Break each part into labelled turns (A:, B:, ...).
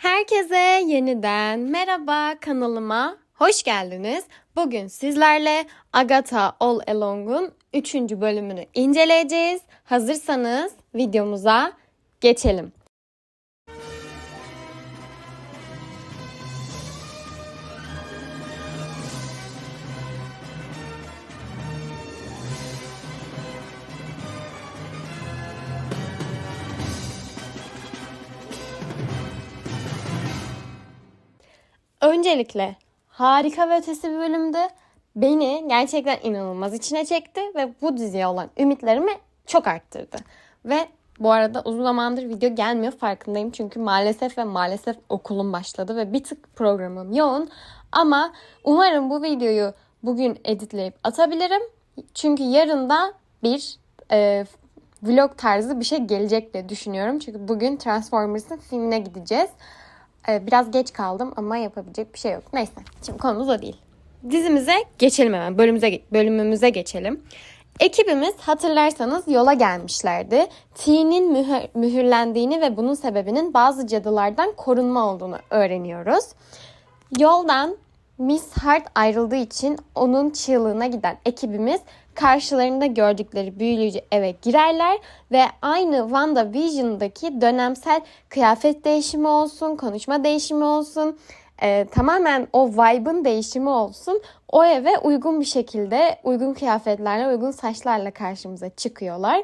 A: Herkese yeniden merhaba kanalıma hoş geldiniz. Bugün sizlerle Agatha All Along'un 3. bölümünü inceleyeceğiz. Hazırsanız videomuza geçelim. Öncelikle harika ve ötesi bir bölümdü. Beni gerçekten inanılmaz içine çekti ve bu diziye olan ümitlerimi çok arttırdı. Ve bu arada uzun zamandır video gelmiyor farkındayım. Çünkü maalesef ve maalesef okulum başladı ve bir tık programım yoğun. Ama umarım bu videoyu bugün editleyip atabilirim. Çünkü yarın da bir e, vlog tarzı bir şey gelecek diye düşünüyorum. Çünkü bugün Transformers'ın filmine gideceğiz. Ee, biraz geç kaldım ama yapabilecek bir şey yok. Neyse şimdi konumuz o değil. Dizimize geçelim hemen. Bölümümüze, bölümümüze geçelim. Ekibimiz hatırlarsanız yola gelmişlerdi. T'nin mühür, mühürlendiğini ve bunun sebebinin bazı cadılardan korunma olduğunu öğreniyoruz. Yoldan Miss Hart ayrıldığı için onun çığlığına giden ekibimiz karşılarında gördükleri büyüleyici eve girerler ve aynı WandaVision'daki dönemsel kıyafet değişimi olsun, konuşma değişimi olsun, e, tamamen o vibe'ın değişimi olsun. O eve uygun bir şekilde, uygun kıyafetlerle, uygun saçlarla karşımıza çıkıyorlar.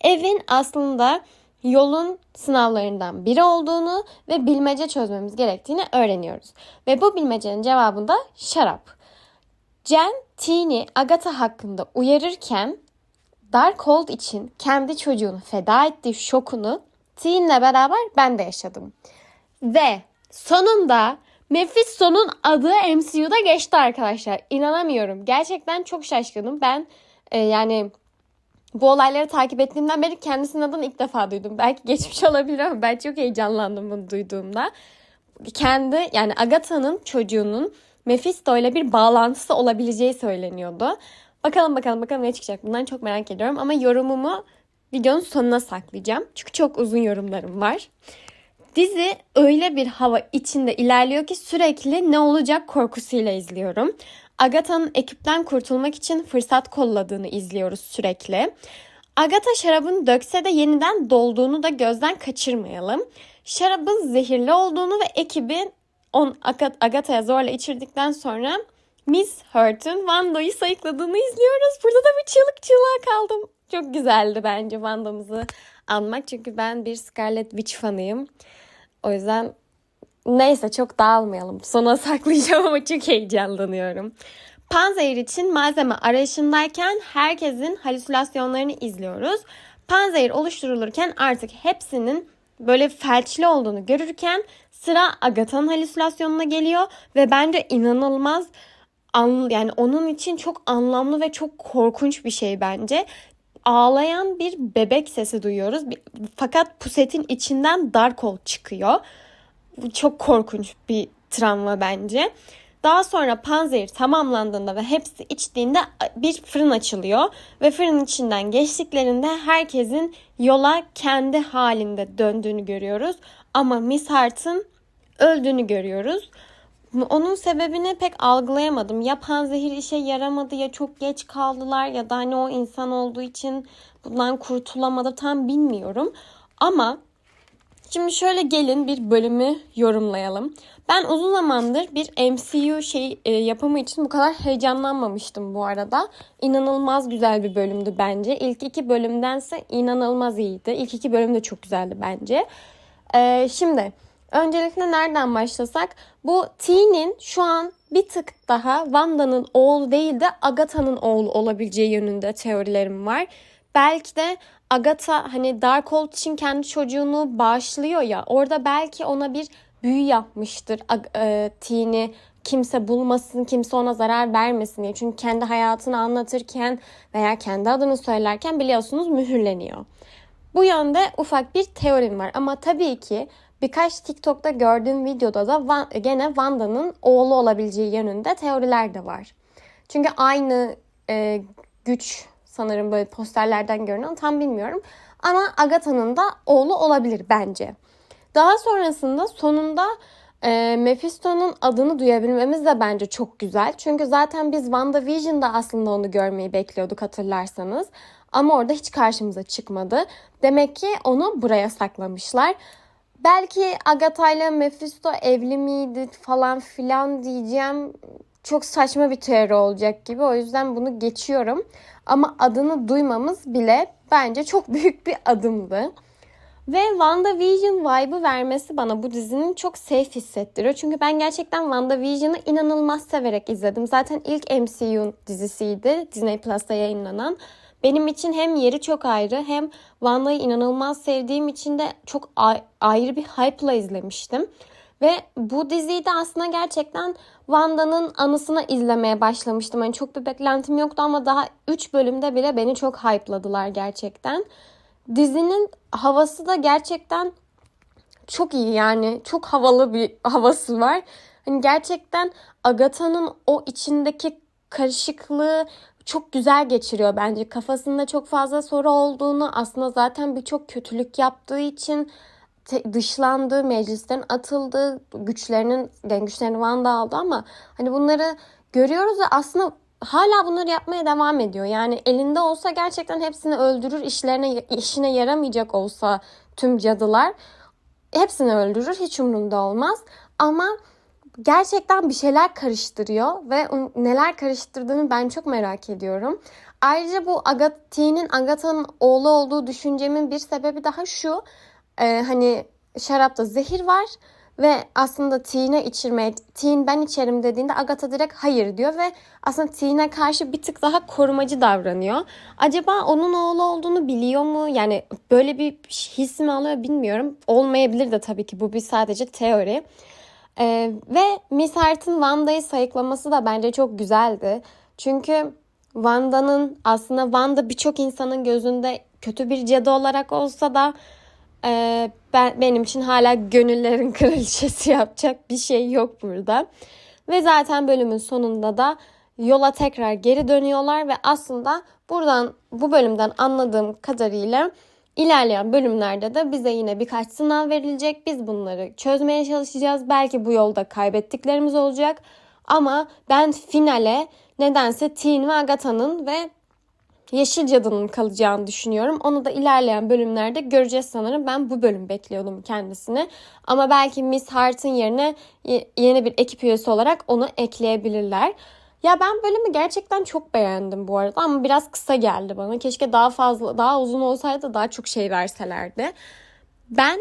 A: Evin aslında yolun sınavlarından biri olduğunu ve bilmece çözmemiz gerektiğini öğreniyoruz. Ve bu bilmecenin cevabında şarap. Jen, Teeny, Agatha hakkında uyarırken Darkhold için kendi çocuğunu feda ettiği şokunu Teen'le beraber ben de yaşadım. Ve sonunda Mephisto'nun adı MCU'da geçti arkadaşlar. İnanamıyorum. Gerçekten çok şaşkınım. Ben e, yani bu olayları takip ettiğimden beri kendisinin adını ilk defa duydum. Belki geçmiş olabilir ama ben çok heyecanlandım bunu duyduğumda. Kendi yani Agatha'nın çocuğunun Mephisto ile bir bağlantısı olabileceği söyleniyordu. Bakalım bakalım bakalım ne çıkacak. Bundan çok merak ediyorum ama yorumumu videonun sonuna saklayacağım. Çünkü çok uzun yorumlarım var. Dizi öyle bir hava içinde ilerliyor ki sürekli ne olacak korkusuyla izliyorum. Agatha'nın ekipten kurtulmak için fırsat kolladığını izliyoruz sürekli. Agatha şarabın dökse de yeniden dolduğunu da gözden kaçırmayalım. Şarabın zehirli olduğunu ve ekibin on Agatha'ya zorla içirdikten sonra Miss Hurt'un Wanda'yı sayıkladığını izliyoruz. Burada da bir çığlık çığlığa kaldım. Çok güzeldi bence Wanda'mızı anmak. Çünkü ben bir Scarlet Witch fanıyım. O yüzden neyse çok dağılmayalım. Sona saklayacağım ama çok heyecanlanıyorum. Panzehir için malzeme arayışındayken herkesin halüsinasyonlarını izliyoruz. Panzehir oluşturulurken artık hepsinin böyle felçli olduğunu görürken sıra Agatha'nın halüsinasyonuna geliyor ve bence inanılmaz an, yani onun için çok anlamlı ve çok korkunç bir şey bence. Ağlayan bir bebek sesi duyuyoruz. Fakat pusetin içinden Darkhold çıkıyor. Bu çok korkunç bir travma bence. Daha sonra panzehir tamamlandığında ve hepsi içtiğinde bir fırın açılıyor ve fırının içinden geçtiklerinde herkesin yola kendi halinde döndüğünü görüyoruz. Ama Miss Hart'ın öldüğünü görüyoruz. Onun sebebini pek algılayamadım. Ya panzehir işe yaramadı ya çok geç kaldılar ya da hani o insan olduğu için bundan kurtulamadı tam bilmiyorum. Ama Şimdi şöyle gelin bir bölümü yorumlayalım. Ben uzun zamandır bir MCU şey e, yapımı için bu kadar heyecanlanmamıştım bu arada. İnanılmaz güzel bir bölümdü bence. İlk iki bölümdense inanılmaz iyiydi. İlk iki bölüm de çok güzeldi bence. E, şimdi öncelikle nereden başlasak? Bu T'nin şu an bir tık daha Wanda'nın oğlu değil de Agatha'nın oğlu olabileceği yönünde teorilerim var. Belki de Agatha hani Darkhold için kendi çocuğunu bağışlıyor ya orada belki ona bir büyü yapmıştır e, Tini kimse bulmasın, kimse ona zarar vermesin diye. Çünkü kendi hayatını anlatırken veya kendi adını söylerken biliyorsunuz mühürleniyor. Bu yönde ufak bir teorim var ama tabii ki birkaç TikTok'ta gördüğüm videoda da Van, gene Wanda'nın oğlu olabileceği yönünde teoriler de var. Çünkü aynı e, güç sanırım böyle posterlerden görünen tam bilmiyorum. Ama Agatha'nın da oğlu olabilir bence. Daha sonrasında sonunda e, Mephisto'nun adını duyabilmemiz de bence çok güzel. Çünkü zaten biz WandaVision'da aslında onu görmeyi bekliyorduk hatırlarsanız. Ama orada hiç karşımıza çıkmadı. Demek ki onu buraya saklamışlar. Belki Agatha ile Mephisto evli miydi falan filan diyeceğim. Çok saçma bir teori olacak gibi. O yüzden bunu geçiyorum. Ama adını duymamız bile bence çok büyük bir adımdı. Ve WandaVision vibe'ı vermesi bana bu dizinin çok safe hissettiriyor. Çünkü ben gerçekten WandaVision'ı inanılmaz severek izledim. Zaten ilk MCU dizisiydi Disney Plus'ta yayınlanan. Benim için hem yeri çok ayrı hem Wanda'yı inanılmaz sevdiğim için de çok ayrı bir hype'la izlemiştim. Ve bu diziyi de aslında gerçekten Wanda'nın anısına izlemeye başlamıştım. Hani çok bir beklentim yoktu ama daha 3 bölümde bile beni çok hype'ladılar gerçekten. Dizinin havası da gerçekten çok iyi yani. Çok havalı bir havası var. Hani gerçekten Agatha'nın o içindeki karışıklığı çok güzel geçiriyor bence. Kafasında çok fazla soru olduğunu aslında zaten birçok kötülük yaptığı için dışlandı, meclisten atıldı, güçlerinin yani güçlerini Wanda aldı ama hani bunları görüyoruz ve aslında hala bunları yapmaya devam ediyor. Yani elinde olsa gerçekten hepsini öldürür, işlerine işine yaramayacak olsa tüm cadılar hepsini öldürür, hiç umrunda olmaz. Ama gerçekten bir şeyler karıştırıyor ve neler karıştırdığını ben çok merak ediyorum. Ayrıca bu Agatha'nın Agatha'nın oğlu olduğu düşüncemin bir sebebi daha şu. E, hani şarapta zehir var ve aslında Teen'e içirmeye, Teen ben içerim dediğinde Agatha direkt hayır diyor ve aslında Teen'e karşı bir tık daha korumacı davranıyor. Acaba onun oğlu olduğunu biliyor mu? Yani böyle bir his mi alıyor bilmiyorum. Olmayabilir de tabii ki bu bir sadece teori. Ee, ve Miss Hart'ın Wanda'yı sayıklaması da bence çok güzeldi. Çünkü Wanda'nın aslında Wanda birçok insanın gözünde kötü bir cadı olarak olsa da e, ben benim için hala gönüllerin kraliçesi yapacak bir şey yok burada. Ve zaten bölümün sonunda da yola tekrar geri dönüyorlar ve aslında buradan bu bölümden anladığım kadarıyla İlerleyen bölümlerde de bize yine birkaç sınav verilecek. Biz bunları çözmeye çalışacağız. Belki bu yolda kaybettiklerimiz olacak. Ama ben finale nedense Teen ve Agatha'nın ve Yeşil Cadı'nın kalacağını düşünüyorum. Onu da ilerleyen bölümlerde göreceğiz sanırım. Ben bu bölüm bekliyordum kendisini. Ama belki Miss Hart'ın yerine yeni bir ekip üyesi olarak onu ekleyebilirler. Ya ben bölümü gerçekten çok beğendim bu arada ama biraz kısa geldi bana. Keşke daha fazla, daha uzun olsaydı daha çok şey verselerdi. Ben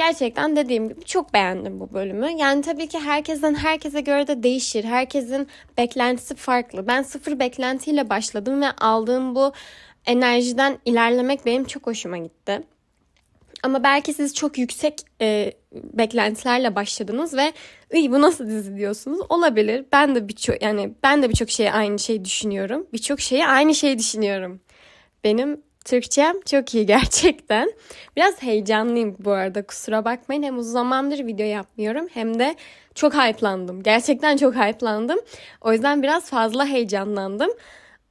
A: gerçekten dediğim gibi çok beğendim bu bölümü. Yani tabii ki herkesten herkese göre de değişir. Herkesin beklentisi farklı. Ben sıfır beklentiyle başladım ve aldığım bu enerjiden ilerlemek benim çok hoşuma gitti. Ama belki siz çok yüksek e, beklentilerle başladınız ve iyi bu nasıl dizi diyorsunuz. Olabilir. Ben de birçok yani ben de birçok şeye aynı şeyi düşünüyorum. Birçok şeye aynı şeyi düşünüyorum. Benim Türkçem çok iyi gerçekten. Biraz heyecanlıyım bu arada kusura bakmayın. Hem uzun zamandır video yapmıyorum hem de çok hype'landım. Gerçekten çok hype'landım. O yüzden biraz fazla heyecanlandım.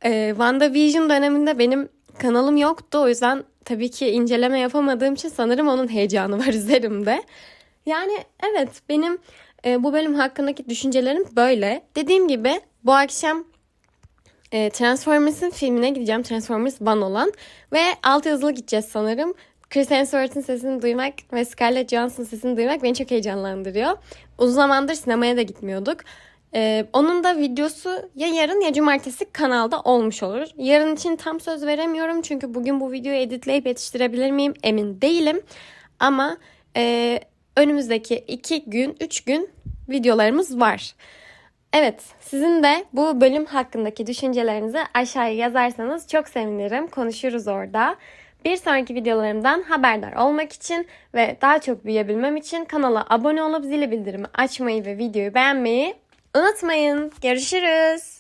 A: Ee, WandaVision döneminde benim kanalım yoktu. O yüzden tabii ki inceleme yapamadığım için sanırım onun heyecanı var üzerimde. Yani evet benim e, bu bölüm hakkındaki düşüncelerim böyle. Dediğim gibi bu akşam e, Transformers'ın filmine gideceğim. Transformers One olan. Ve alt yazılı gideceğiz sanırım. Chris Hemsworth'ın sesini duymak ve Scarlett Johansson'ın sesini duymak beni çok heyecanlandırıyor. Uzun zamandır sinemaya da gitmiyorduk. Ee, onun da videosu ya yarın ya cumartesi kanalda olmuş olur. Yarın için tam söz veremiyorum çünkü bugün bu videoyu editleyip yetiştirebilir miyim emin değilim. Ama e, önümüzdeki 2 gün 3 gün videolarımız var. Evet sizin de bu bölüm hakkındaki düşüncelerinizi aşağıya yazarsanız çok sevinirim. Konuşuruz orada. Bir sonraki videolarımdan haberdar olmak için ve daha çok büyüyebilmem için kanala abone olup zili bildirimi açmayı ve videoyu beğenmeyi Unutmayın. Görüşürüz.